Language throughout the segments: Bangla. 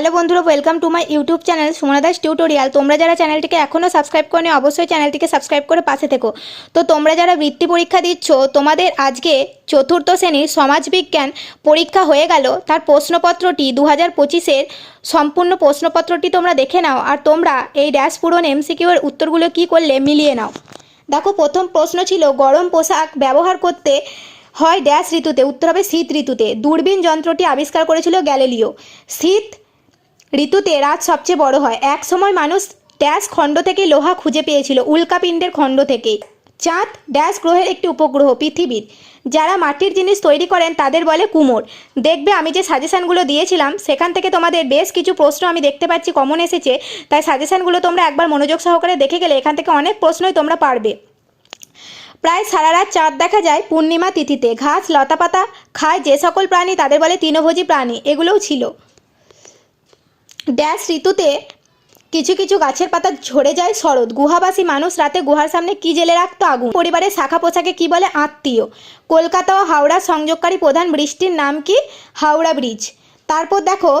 হ্যালো বন্ধুরা welcome to my YouTube channel Sumana Das tutorial তোমরা যারা চ্যানেলটিকে এখনও সাবস্ক্রাইব করনি, অবশ্যই চ্যানেলটিকে সাবস্ক্রাইব করে পাশে থেকো। তো তোমরা যারা বৃত্তি পরীক্ষা দিচ্ছ, তোমাদের আজকে চতুর্থ শ্রেণির সমাজবিজ্ঞান পরীক্ষা হয়ে গেল। তার প্রশ্নপত্রটি দু হাজার পঁচিশের সম্পূর্ণ প্রশ্নপত্রটি তোমরা দেখে নাও আর তোমরা এই ড্যাশ পূরণ এমসিকিউ এর উত্তরগুলো কী করলে মিলিয়ে নাও। দেখো, প্রথম প্রশ্ন ছিল, গরম পোশাক ব্যবহার করতে হয় ড্যাশ ঋতুতে, উত্তর হবে শীত ঋতুতে। দূরবীন যন্ত্রটি আবিষ্কার করেছিল গ্যালিলিও। শীত ঋতুতে রাত সবচেয়ে বড় হয়। এক সময় মানুষ ড্যাশ খণ্ড থেকে লোহা খুঁজে পেয়েছিল উল্কাপিণ্ডের খণ্ড থেকে। চাঁদ ড্যাশ গ্রহের একটি উপগ্রহ, পৃথিবীর। যারা মাটির জিনিস তৈরি করেন, তাদের বলে কুমোর। দেখবে, আমি যে সাজেশানগুলো দিয়েছিলাম, সেখান থেকে তোমাদের বেশ কিছু প্রশ্ন আমি দেখতে পাচ্ছি, কমন এসেছে। তাই সাজেশানগুলো তোমরা একবার মনোযোগ সহকারে দেখে গেলে এখান থেকে অনেক প্রশ্নই তোমরা পারবে। প্রায় সারা রাত চাঁদ দেখা যায় পূর্ণিমা তিথিতে। ঘাস, লতাপাতা খায় যে সকল প্রাণী, তাদের বলে তৃণভোজী প্রাণী। এগুলোও ছিল। ড্যাশ ঋতুতে কিছু কিছু গাছের পাতা ঝরে যায় শরৎ। গুহাবাসী মানুষ রাতে গুহার সামনে কি জেলে রাখতো আগুন? পরিবারের শাখা পোশাকে কি বলে আত্মীয়? কলকাতা ও হাওড়া সংযোগকারী প্রধান বৃষ্টির নাম কি? হাওড়া ব্রিজ। তারপর দেখো,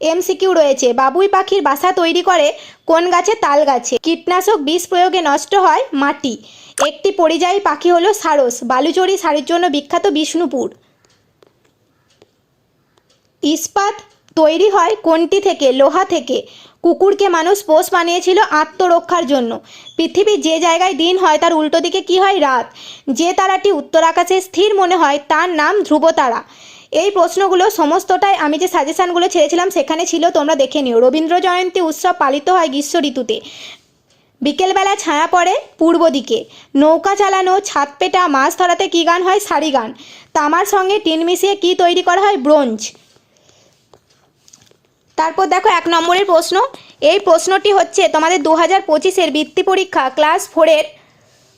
এমসিকিউ রয়েছে। বাবুই পাখির বাসা তৈরি করে কোন গাছে? তাল গাছে। কীটনাশক বিষ প্রয়োগে নষ্ট হয় মাটি। একটি পরিযায়ী পাখি হলো সারস। বালুচরি শাড়ির জন্য বিখ্যাত বিষ্ণুপুর। ইস্পাত তৈরি হয় কোনটি থেকে? লোহা থেকে। কুকুরকে মানুষ পোষ বানিয়েছিল আত্মরক্ষার জন্য। পৃথিবীর যে জায়গায় দিন হয়, তার উল্টো দিকে কি হয়? রাত। যে তারাটি উত্তর আকাশে স্থির মনে হয়, তার নাম ধ্রুব তারা। এই প্রশ্নগুলো সমস্তটাই আমি যে সাজেশানগুলো ছেড়েছিলাম, সেখানে ছিল, তোমরা দেখে নিও। রবীন্দ্র জয়ন্তী উৎসব পালিত হয় গ্রীষ্ম ঋতুতে। বিকেলবেলা ছায়া পড়ে পূর্ব দিকে। নৌকা চালানো, ছাদ পেটা, মাছ ধরাতে কী গান হয়? শাড়ি গান। তামার সঙ্গে টিন মিশিয়ে কী তৈরি করা হয়? ব্রোঞ্জ। তারপর দেখো এক নম্বরের প্রশ্ন। এই প্রশ্নটি হচ্ছে তোমাদের দু হাজার পঁচিশের বৃত্তি পরীক্ষা ক্লাস ফোরের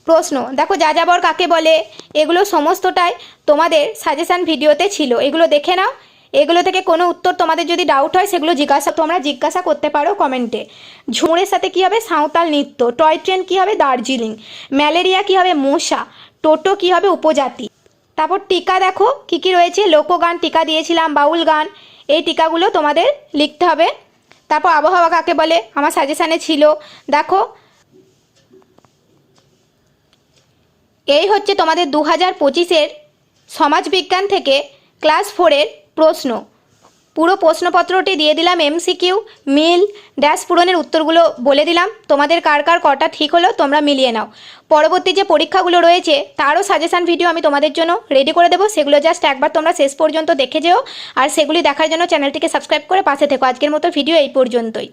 প্রশ্ন। দেখো যাযাবর কাকে বলে? এগুলো সমস্তটাই তোমাদের সাজেশান ভিডিওতে ছিল। এগুলো দেখে নাও। এগুলো থেকে কোনো উত্তর তোমাদের যদি ডাউট হয়, সেগুলো জিজ্ঞাসা, তোমরা জিজ্ঞাসা করতে পারো কমেন্টে ঝুমুরের সাথে কী হবে? সাঁওতাল নৃত্য। টয় ট্রেন কী হবে? দার্জিলিং। ম্যালেরিয়া কী হবে? মশা। টোটো কী হবে? উপজাতি। তারপর টিকা দেখো, কী কী রয়েছে? লোকগান টিকা দিয়েছিলাম, বাউল গান। এই টিকাগুলো তোমাদের লিখতে হবে। তারপর আবহাওয়া কাকে বলে? আমার সাজেশানে ছিল, দেখো, এই হচ্ছে তোমাদের দু হাজার পঁচিশের সমাজবিজ্ঞান থেকে ক্লাস ফোরের প্রশ্ন। পুরো প্রশ্নপত্রটি দিয়ে দিলাম এমসিকিউ মিল ড্যাশ পূরণের উত্তরগুলো বলে দিলাম। তোমাদের কার কার কটা ঠিক হলো তোমরা মিলিয়ে নাও। পরবর্তী যে পরীক্ষাগুলো রয়েছে, তারও সাজেশান ভিডিও আমি তোমাদের জন্য রেডি করে দেবো। সেগুলো জাস্ট একবার তোমরা শেষ পর্যন্ত দেখে যেও। আর সেগুলি দেখার জন্য চ্যানেলটিকে সাবস্ক্রাইব করে পাশে থেকো। আজকের মতো ভিডিও এই পর্যন্তই।